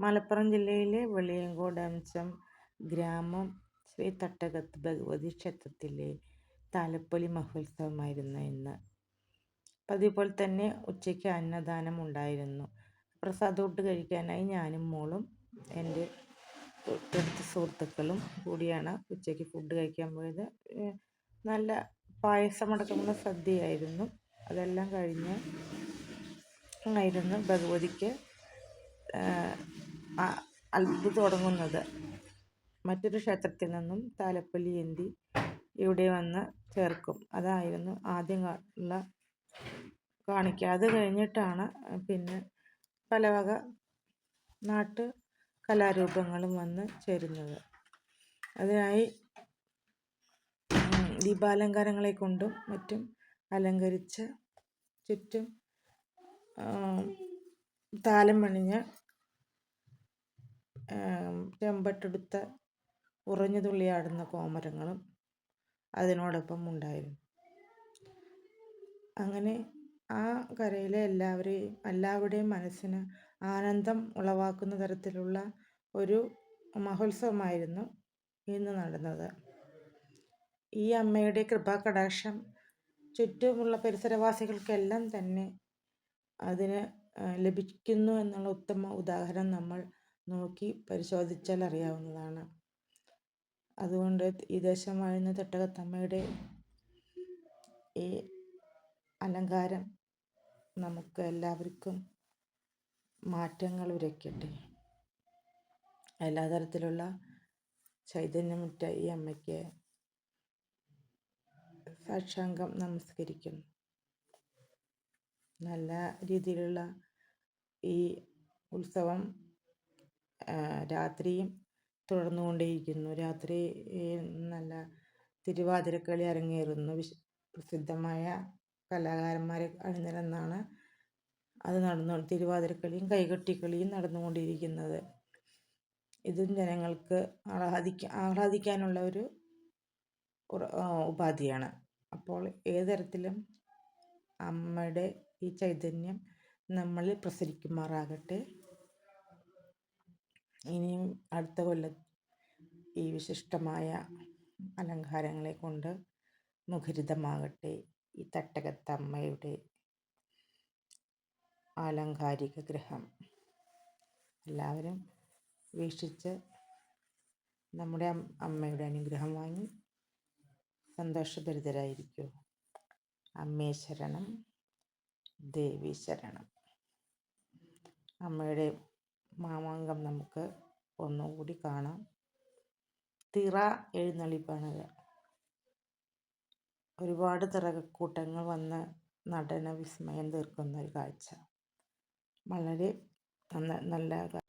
മലപ്പുറം ജില്ലയിലെ വെളിയങ്കോട് അംശം ഗ്രാമം ശ്രീ തട്ടകത്ത് ഭഗവതി ക്ഷേത്രത്തിലെ താലപ്പൊലി മഹോത്സവമായിരുന്നു ഇന്ന്. പതിപോലെ തന്നെ ഉച്ചയ്ക്ക് അന്നദാനം ഉണ്ടായിരുന്നു. പ്രസാദോട്ട് കഴിക്കാനായി ഞാനും മോളും എന്റെ തൊട്ടടുത്ത സുഹൃത്തുക്കളും കൂടിയാണ് ഉച്ചയ്ക്ക് ഫുഡ് കഴിക്കാൻ പോയത്. നല്ല പായസമടക്കമുള്ള സദ്യയായിരുന്നു. അതെല്ലാം കഴിഞ്ഞ് ആയിരുന്നു ഭഗവതിക്ക് അത്ഭുതം തുടങ്ങുന്നത്. മറ്റൊരു ക്ഷേത്രത്തിൽ നിന്നും താലപ്പൊലി ഏന്തി ഇവിടെ വന്ന് ചേർക്കും. അതായിരുന്നു ആദ്യം ഉള്ള കാണിക്കുക അത് കഴിഞ്ഞിട്ടാണ് പിന്നെ പല വക നാട്ടു കലാരൂപങ്ങളും വന്ന് ചേരുന്നത്. അതിനായി ദീപാലങ്കാരങ്ങളെ കൊണ്ടും മറ്റും അലങ്കരിച്ച് ചുറ്റും താലം പണിഞ്ഞ ചെമ്പട്ടെടുത്ത ഉറഞ്ഞു തുള്ളിയാടുന്ന കോമരങ്ങളും അതിനോടൊപ്പം ഉണ്ടായിരുന്നു. അങ്ങനെ ആ കരയിലെ എല്ലാവരെയും എല്ലാവരുടെയും മനസ്സിന് ആനന്ദം ഉളവാക്കുന്ന തരത്തിലുള്ള ഒരു മഹോത്സവമായിരുന്നു ഇന്ന് നടന്നത്. ഈ അമ്മയുടെ കൃപാകടാക്ഷം ചുറ്റുമുള്ള പരിസരവാസികൾക്കെല്ലാം തന്നെ അതിന് ലഭിക്കുന്നു എന്നുള്ള ഉത്തമ ഉദാഹരണം നമ്മൾ നോക്കി പരിശോധിച്ചാൽ അറിയാവുന്നതാണ്. അതുകൊണ്ട് ഈ ദേശം വാഴുന്ന തട്ടകത്തമ്മയുടെ ഈ അലങ്കാരം നമുക്ക് എല്ലാവർക്കും മാറ്റങ്ങൾ ഉരയ്ക്കട്ടെ. എല്ലാ തരത്തിലുള്ള ചൈതന്യമുറ്റ ഈ അമ്മയ്ക്ക് സാക്ഷാംഗം നമസ്കരിക്കുന്നു. നല്ല രീതിയിലുള്ള ഈ ഉത്സവം രാത്രിയും തുടർന്നുകൊണ്ടേയിരിക്കുന്നു. രാത്രി നല്ല തിരുവാതിരക്കളി അരങ്ങേറുന്നു. വിശ പ്രസിദ്ധമായ കലാകാരന്മാരെ അണിനിരന്നാണ് അത് നടന്നു തിരുവാതിരക്കളിയും കൈകൊട്ടിക്കളിയും നടന്നുകൊണ്ടിരിക്കുന്നത്. ഇതും ജനങ്ങൾക്ക് ആഹ്ലാദിക്കാൻ ആഹ്ലാദിക്കാനുള്ള ഒരു ഉപാധിയാണ്. അപ്പോൾ ഏത് തരത്തിലും അമ്മയുടെ ഈ ചൈതന്യം നമ്മളിൽ പ്രസരിക്കുമാറാകട്ടെ. ഇനിയും അടുത്ത കൊല്ലം ഈ വിശിഷ്ടമായ അലങ്കാരങ്ങളെ കൊണ്ട് മുഖരിതമാകട്ടെ ഈ തട്ടകത്തമ്മയുടെ ആലങ്കാരിക ഗ്രഹം എല്ലാവരും വീക്ഷിച്ച് നമ്മുടെ അമ്മയുടെ അനുഗ്രഹം വാങ്ങി സന്തോഷഭരിതരായിരിക്കൂ. അമ്മേ ശരണം ദേവി ശരണം. അമ്മയുടെ മാമാങ്കം നമുക്ക് ഒന്നുകൂടി കാണാം. തിറ എഴുന്നള്ളിപ്പാണത്. ഒരുപാട് തിറകൂട്ടങ്ങൾ വന്ന് നടന വിസ്മയം തീർക്കുന്ന ഒരു കാഴ്ച. വളരെ നല്ല